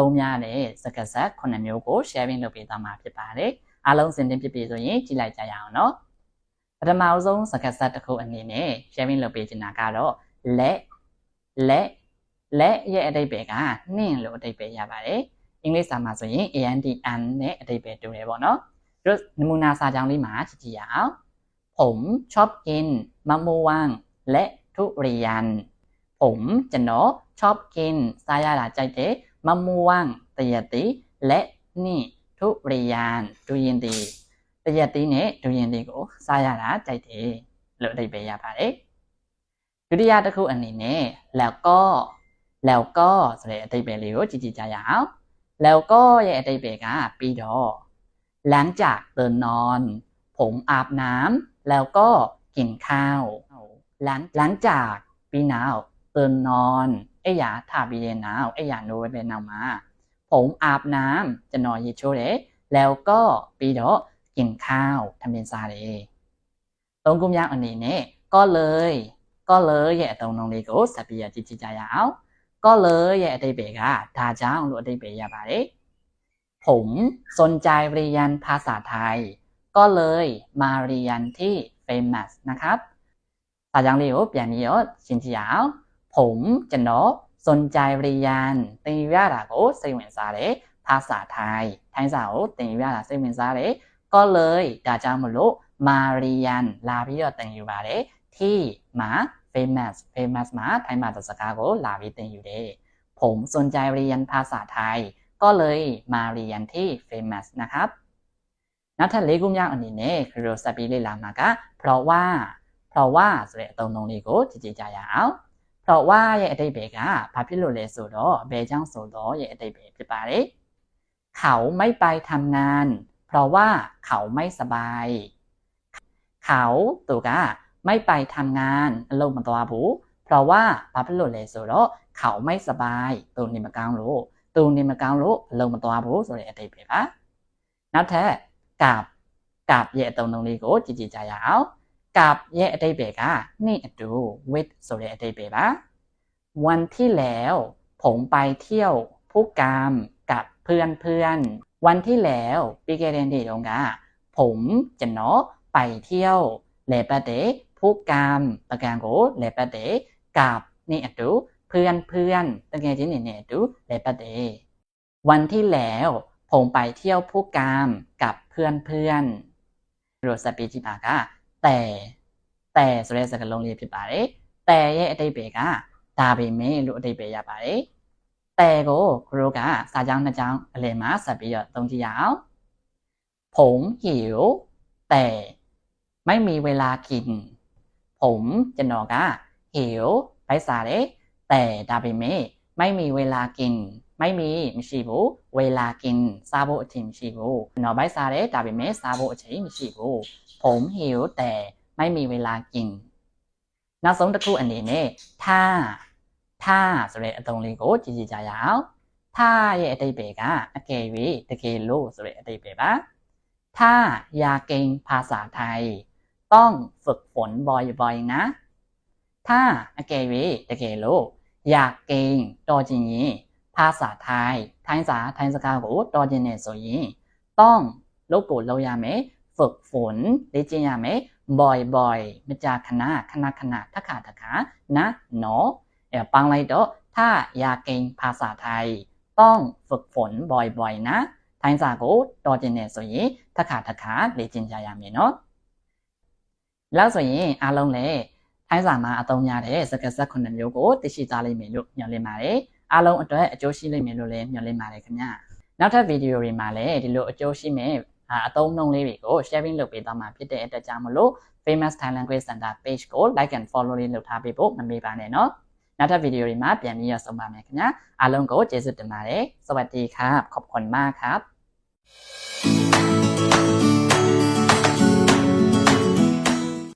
သုံးများတဲ့စကားဆက်9မျိုးကို sharing လုပ်ပေးသွားမှာဖြစ်ပါတယ်။အားလုံးစင်တင်ဖြစ်ပြီဆိုရင်ကြည့်လိုက်ကြရအောင်နော်။ပထမအဆုံးစကားဆက်တစ်ခုအနေနဲ့ sharing လုပ်ပေးချင်တာကတော့ let let let ရဲ့အဓိပ္ပာယ်ကနှင့်လို့အဓိပ္ပာယ်ရပါတယ်။အင်္ဂလိပ်စာမှာဆိုရင် and and နဲ့အဓိပ္ပာယ်တူတယ်ပေါ့နော်။တို့နမူနာစာကြောင်းလေးမှာကြည့်ကြရအောင်။ผมชอบกินมะม่วงและทุเรียนผมကျွန်တော်ชอบกินစားရတာကြိုက်တယ်มะม่วงตยตีและนี่ทุเรียนดูยินดีตยตีเนี่ยดูยินดีก็สายาใจดีหลือได้ไปยาไปเอดุรยาตะคูอันนี้เนี่ยแล้วก็แล้วก็เสดงได้ไปเลี้ยวจีจีจายาวแล้วก็ยังได้ไปกาปีดอหลังจากเตือนนอน ผมอาบน้ำแล้วก็กินข้าว หลังหลังจากปีหนาวเตือนนอนไอ้ยาทาบีเยนาวไอ้ยาโนเวเบนามา ผมอาบน้ำจะนอนยิโชเดแล้วก็ปีเดกินข้าวทำเป็นซาเดตรงกุมยางอันนี้เนี่ยก็เลยก็เลยแย่ตรงนองเลโก็สบียจิจิจายาวก็เลยแย่ได้เบกาทาจ้าของลูได้เบยบาเดผมสนใจเรียนภาษาไทย ก็เลยมาเรียนที่เฟมัสนะครับาจง่วย大家好，我ย b i a n i จียวผมจะโนสนใจเรียนติวิทยาโกเซเวนซาเลภาษาไทยไทยสาวติวิทยาเซเวนซาเลก็เลยดาจามลุมาเรียนลาพิโยติวิวาเลที่มาเฟมัสเฟมัสมาไทยมาตัสกาโกลาวิติยูเดผมสนใจเรียนภาษาไทย ก็เลยมาเรียนที่เฟมัสนะครับนัทเลกุมยาอันนี้เนี่ยคือเราสปีเลลามากะเพราะว่าเพราะว่าสเรตตรงนี้ก็จิจิจายาเอาต่ว่าเยอดีเบก้าพาบพิโรเลสโดเบจังโซโดเยอดีเบจปาเขาไม่ไปทำงานเพราะว่าเขาไม่สบาย เขาตัวก้าไม่ไปทำงานลงมาตัวบูเพราะว่าพาบพิโรเลสโดเขาไม่สบายตัวนี้มากางรู้ตัวนี้มากางรู้ลงมาตัวบูโซเลอดีเบกปะนับแท้กับกับเยตรงตรงนี้กูจีจีใจายาวกับเยอအดိတ်ပဲကนี่ดู with สุดတဲ့အတိတ်วันที่แล้วผมไปเที่ยวผู้กามกับเพื่อนเพื่อน วันที่แล้วปีเกเรนดีตรงกาผมจะเนาะไปเที่ยวเลปเดผู้กามระการโกเลปเดกับนี่ดูเพื่อนเพื่อนตั้งียจีนนี่ยดูเลปเดวันที่แล้วผมไปเที่ยวผู้กามกับเพื่อนเพื่อนโรสปีจิมากาแต่แต่สุดท้ายสกัดลงเรียผิดไป แต่ยังได้เบก้าตาเป็นไม่รู้ได้เบียไป แต่กูครูก้าสาจังนาจังเลยมาสับเบียตรงที่ยาวผมหิวแต่ไม่มีเวลากิน ผมจะนอนก้าหิวไปสาเลยแต่ตาเป็นไม่ไม่มีเวลากินไม่มีมิชิบุเวลากินซาบุทิมชิบุนอบซาเรตาบิเมซาบุเฉมิชิบุผมหิวแต่ไม่มีเวลากินน่าสงตะคู่อันนี้เนี่ยถ้าถ้าสุเรตรงลิโกจีจิจายาวถ้าเยติเปกะเกวีตะเกลูสุเรติเบกบะถ้าอยากเก่งภาษาไทยต้องฝึกฝนบ่อยๆนะ ถ้าอเกวีตะเกลูอยากเก่งตัวจริงภาษาไทยท้งสาท้งสกาโกตอนเยเนโซยีต้อง ลูกูโลยาเมฝึกฝนดิจิยาเมบ่อยๆมิจาคณะคณะคณะทักขาทักขานะโนเอ๋ปังไรโดถ้าอยากเก่งภาษาไทย ต้องฝึกฝนบ่อยๆนะท้งสาโกตอนเยเนโซยีทักขาทักขาดิจิยาเมเนาะแล้วส่วนีอารมณ์เลยไั้สามาอาตรงยาเด้สกัดสักคนนั้นโยโกติชิตารลเมลุยังเียมาเลยอารมณ์ตัวเจ้าชีเลยไม่รูเลยมีเลยมาเลยัึเนี่ยานอกจากวิดีโอเรียนมาเลยที่รูจ้าชีเหมอ่าต้องน้องเลยก็แชร์วิ่งลงไปต่อมาพี่เารณาจำมลุ famous Thai language standard page ก็ like and follow ลิงก์ลงท้ายไบปุกมันมีบ้านเนาะนอกจากวิดีโอเรียนมาเปลี่ยนมีเยอะสมบัติขึ้นี่ยอารมณ์ก็เจ้สุดมาเลยสวัสดีครับ ขอบคุณมากครับ